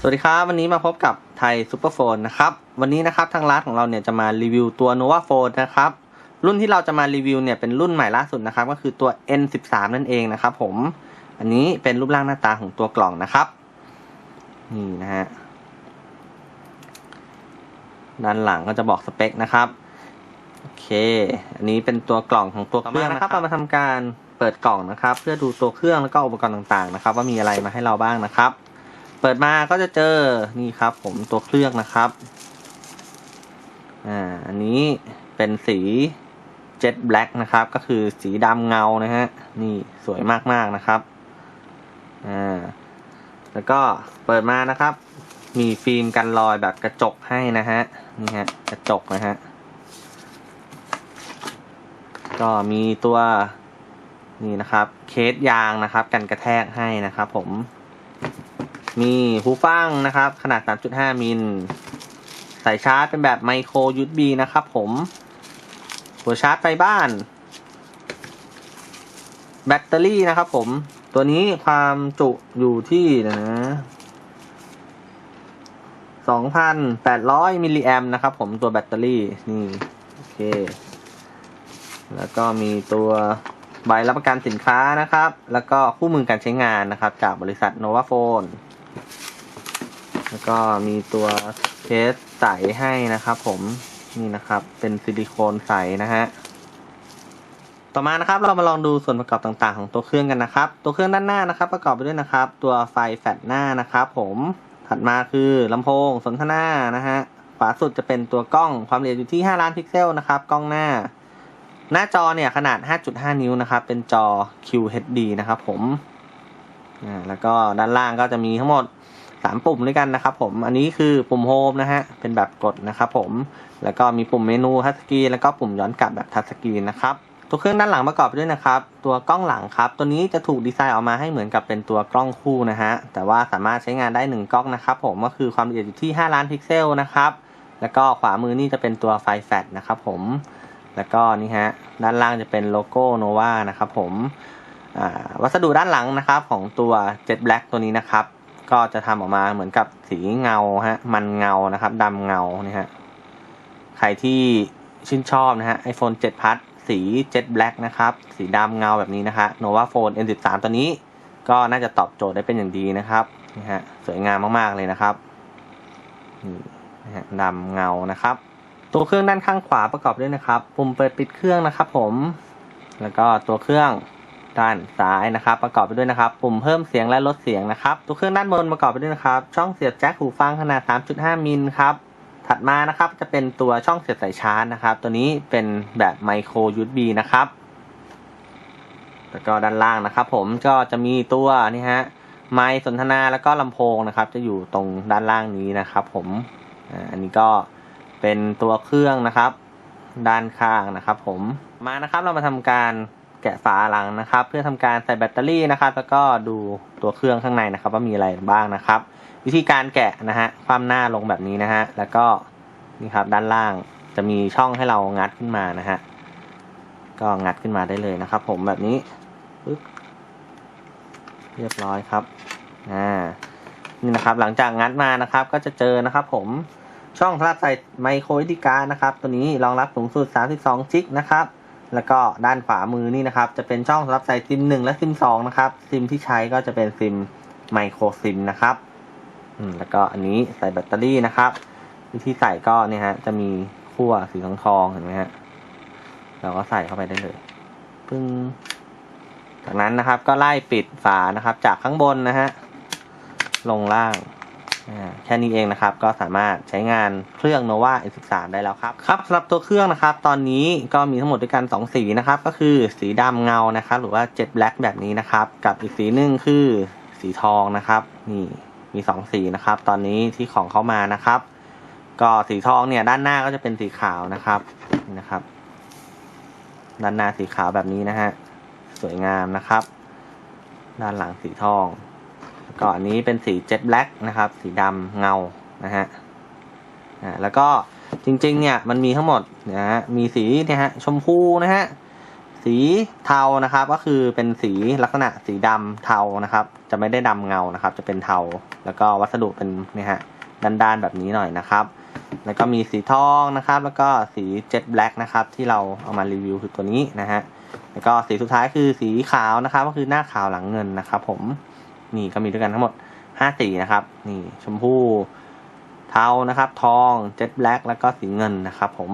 สวัสดีครับ วันนี้มาพบกับไทยซูเปอร์โฟนนะครับ วันนี้นะครับทางร้านของเราเนี่ยจะมารีวิวตัว Nova Phone นะครับ รุ่นที่เราจะมารีวิวเนี่ยเป็นรุ่นใหม่ล่าสุดนะครับ ก็คือตัว N13 นั่นเองนะครับผม อันนี้เป็นรูปร่างหน้าตาของตัวกล่องนะครับ นี่นะฮะ ด้านหลังก็จะบอกสเปคนะครับ โอเค อันนี้เป็นตัวกล่องของตัวเครื่องนะครับเรามาทำการเปิดกล่องนะครับ เพื่อดูตัวเครื่องแล้วก็อุปกรณ์ต่างๆนะครับ ว่ามีอะไรมาให้เราบ้างนะครับ เปิดมาก็จะเจอนี่ครับ ผมตัวเครื่องนะครับ อ่า อันนี้เป็นสีเจ็ตแบล็กนะครับ ก็คือสีดำเงานะฮะ นี่สวยมากๆนะครับ อ่า แล้วก็เปิดมานะครับ มีฟิล์มกันรอยแบบกระจกให้นะฮะ นี่ฮะ กระจกนะฮะ ก็มีตัวนี่นะครับ เคสยางนะครับ กันกระแทกให้นะครับผม มีหูฟังนะครับ ขนาด 3.5 มิล สายชาร์จเป็นแบบไมโคร USB นะครับผม หัวชาร์จไฟบ้าน แบตเตอรี่นะครับผม ตัวนี้ความจุอยู่ที่นะ2,800 มิลลิแอมนะครับผมตัวแบตเตอรี่ นี่ โอเค แล้วก็มีตัวใบรับประกันสินค้านะครับ แล้วก็คู่มือการใช้งานนะครับ จากบริษัท Nova Phone แล้วก็มีตัวเคสใสให้นะครับ ผมนี่นะครับ เป็นซิลิโคนใสนะฮะต่อมานะครับเรามาลองดูส่วนประกอบต่างๆ ของตัวเครื่องกันนะครับ ตัวเครื่องด้านหน้านะครับ ประกอบไปด้วยนะครับ ตัวไฟแฟลชหน้านะครับ ผมถัดมาคือลำโพงสนทนานะฮะขวาสุดจะเป็นตัวกล้องความละเอียดอยู่ที่ 5 ล้านพิกเซลนะครับ กล้องหน้า หน้าจอเนี่ยขนาด 5.5 นิ้วนะครับ เป็นจอ QHD นะครับผมอ่าแล้วก็ด้านล่างก็จะมีทั้งหมด 3ปุ่มด้วยกันนะครับผมอันนี้คือปุ่มโฮมนะฮะเป็นแบบกดนะครับผมแล้วก็มีปุ่มเมนูทัชสกรีนแล้วก็ปุ่มย้อนกลับแบบทัชสกรีนนะครับตัวเครื่องด้านหลังประกอบด้วยนะครับ ตัวกล้องหลังครับ ตัวนี้จะถูกดีไซน์ออกมาให้เหมือนกับเป็นตัวกล้องคู่นะฮะ แต่ว่าสามารถใช้งานได้ 1 กล้องนะครับ ผมก็คือความละเอียดอยู่ที่ 5 ล้านพิกเซลนะครับ แล้วก็ขวามือนี่จะเป็นตัวไฟแฟลชนะครับผม แล้วก็นี่ฮะ ด้านล่างจะเป็นโลโก้โนวานะครับผมอ่าวัสดุด้านหลังนะครับของตัว Jet Black ตัวนี้นะครับ ก็จะทำออกมาเหมือนกับสีเงาฮะ มันเงานะครับดำเงานี่ฮะ ใครที่ชื่นชอบนะฮะ iPhone 7 Plus สี Jet Black นะครับ สีดำเงาแบบนี้นะฮะ Nova Phone N13 ตัวนี้ก็น่าจะตอบโจทย์ได้เป็นอย่างดีนะครับนี่ฮะ สวยงามมากๆเลยนะครับนี่นะฮะดำเงานะครับ ตัวเครื่องด้านข้างขวาประกอบด้วยนะครับ ปุ่มเปิดปิดเครื่องนะครับผม แล้วก็ตัวเครื่อง ด้านซ้ายนะครับ ประกอบไปด้วยนะครับ ปุ่มเพิ่มเสียงและลดเสียงนะครับ ตัวเครื่องด้านบนประกอบไปด้วยนะครับ ช่องเสียบแจ็คหูฟังขนาด 3.5 มิลครับ ถัดมานะครับจะเป็นตัวช่องเสียบสายชาร์จนะครับ ตัวนี้เป็นแบบไมโคร USB นะครับ แล้วก็ด้านล่างนะครับ ผมก็จะมีตัวนี่ฮะไมค์สนทนาแล้วก็ลำโพงนะครับ จะอยู่ตรงด้านล่างนี้นะครับ ผมอันนี้ก็เป็นตัวเครื่องนะครับ ด้านข้างนะครับ ผมมานะครับเรามาทำการ แกะฝาหลังนะครับ เพื่อทำการใส่แบตเตอรี่นะครับ แล้วก็ดูตัวเครื่องข้างในนะครับ ว่ามีอะไรบ้างนะครับ วิธีการแกะนะฮะความหน้าลงแบบนี้นะฮะแล้วก็นี่ครับด้านล่างจะมีช่องให้เรางัดขึ้นมานะฮะก็งัดขึ้นมาได้เลยนะครับ ผมแบบนี้ปึ๊บเรียบร้อยครับอ่านี่นะครับหลังจากงัดมานะครับ ก็จะเจอนะครับ ผมช่องสำหรับใส่ไมโคร SD card นะครับ ตัวนี้รองรับสูงสุด 32 จิกนะครับ แล้วก็ด้านขวามือนี่นะครับ จะเป็นช่องสำหรับใส่ซิม 1 และซิม 2 นะครับ ซิมที่ใช้ก็จะเป็นซิมไมโครซิมนะครับอืมแล้วก็อันนี้ใส่แบตเตอรี่นะครับ วิธีใส่ก็เนี่ยฮะจะมีขั้วสีทองทองเห็นไหมฮะเราก็ใส่เข้าไปได้เลยปึ้งจากนั้นนะครับก็ไล่ปิดฝานะครับ จากข้างบนนะฮะลงล่าง แค่นี้เองนะครับก็สามารถใช้งานเครื่อง nova n13 ได้แล้วครับครับสำหรับตัวเครื่องนะครับ ตอนนี้ก็มีทั้งหมดด้วยกัน 2 สีนะครับ ก็คือสีดำเงานะครับหรือว่า jet black แบบนี้นะครับ กับอีกสีหนึ่งคือสีทองนะครับ นี่มีสองสีนะครับ ตอนนี้ที่ของเข้ามานะครับ ก็สีทองเนี่ยด้านหน้าก็จะเป็นสีขาวนะครับนี่นะครับ ด้านหน้าสีขาวแบบนี้นะฮะสวยงามนะครับ ด้านหลังสีทอง ก็อันนี้เป็นสีเจ็ตแบล็กนะครับ สีดำเงานะฮะอ่าแล้วก็จริงๆเนี่ยมันมีทั้งหมดนะฮะมีสีเนี่ยฮะชมพูนะฮะสีเทานะครับก็คือเป็นสีลักษณะสีดำเทานะครับ จะไม่ได้ดำเงานะครับ จะเป็นเทา แล้วก็วัสดุเป็นเนี่ยฮะด้านๆแบบนี้หน่อยนะครับ แล้วก็มีสีทองนะครับ แล้วก็สีเจ็ตแบล็กนะครับที่เราเอามารีวิวคือตัวนี้นะฮะแล้วก็สีสุดท้ายคือสีขาวนะครับ ก็คือหน้าขาวหลังเงินนะครับ ผม นี่ก็มีด้วยกันทั้งหมดห้าสีนะครับ นี่ชมพูเทานะครับ ทองเจ็ตแบล็กแล้วก็สีเงินนะครับผม